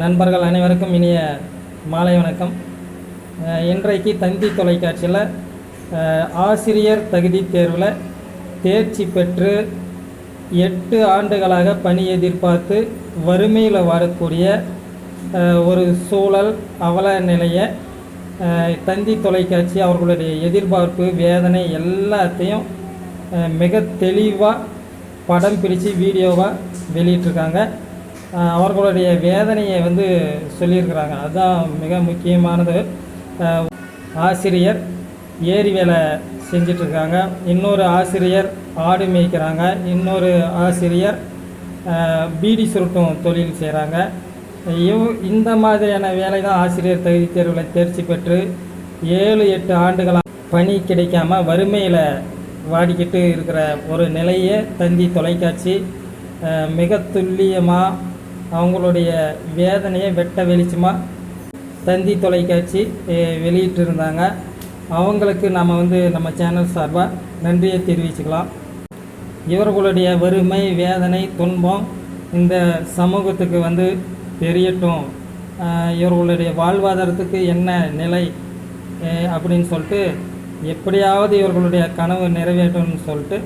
நண்பர்கள் அனைவருக்கும் இனிய மாலை வணக்கம். இன்றைக்கு தந்தி தொலைக்காட்சியில் ஆசிரியர் தகுதி தேர்வில் தேர்ச்சி பெற்று எட்டு ஆண்டுகளாக பணி எதிர்பார்த்து வறுமையில் வாழக்கூடிய ஒரு சூழல் அவல நிலையை தந்தி தொலைக்காட்சி அவர்களுடைய எதிர்பார்ப்பு வேதனை எல்லாத்தையும் மிக தெளிவாக படம் பிடித்து வீடியோவாக வெளியிட்டிருக்காங்க. அவர்களுடைய வேதனையை வந்து சொல்லியிருக்கிறாங்க. அதுதான் மிக முக்கியமானது. ஆசிரியர் ஏரி வேலை செஞ்சிட்ருக்காங்க. இன்னொரு ஆசிரியர் ஆடு மேய்க்கிறாங்க. இன்னொரு ஆசிரியர் பீடி சுருட்டும் தொழில் செய்கிறாங்க இவ் இந்த மாதிரியான வேலை தான் ஆசிரியர் தகுதி தேர்வில் தேர்ச்சி பெற்று ஏழு எட்டு ஆண்டுகளாக பணி கிடைக்காம வறுமையில் வாடிக்கிட்டு இருக்கிற ஒரு நிலையை தந்தி தொலைக்காட்சி. மிக துல்லியமாக அவங்களுடைய வேதனையை வெட்ட வெளிச்சமாக தந்தி தொலைக்காட்சி வெளியிட்டிருந்தாங்க. அவங்களுக்கு நம்ம வந்து நம்ம சேனல் சார்பாக நன்றியை தெரிவிச்சுக்கலாம். இவர்களுடைய வறுமை வேதனை துன்பம் இந்த சமூகத்துக்கு வந்து தெரியட்டும். இவர்களுடைய வாழ்வாதாரத்துக்கு என்ன நிலை அப்படின்னு சொல்லிட்டு எப்படியாவது இவர்களுடைய கனவு நிறைவேற்றணும்னு சொல்லிட்டு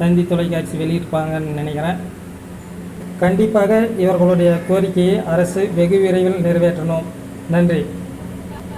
தந்தி தொலைக்காட்சி வெளியிட்டிருப்பாங்கன்னு நினைக்கிறேன். கண்டிப்பாக இவர்களுடைய கோரிக்கையை அரசு வெகு விரைவில் நிறைவேற்றணும். நன்றி.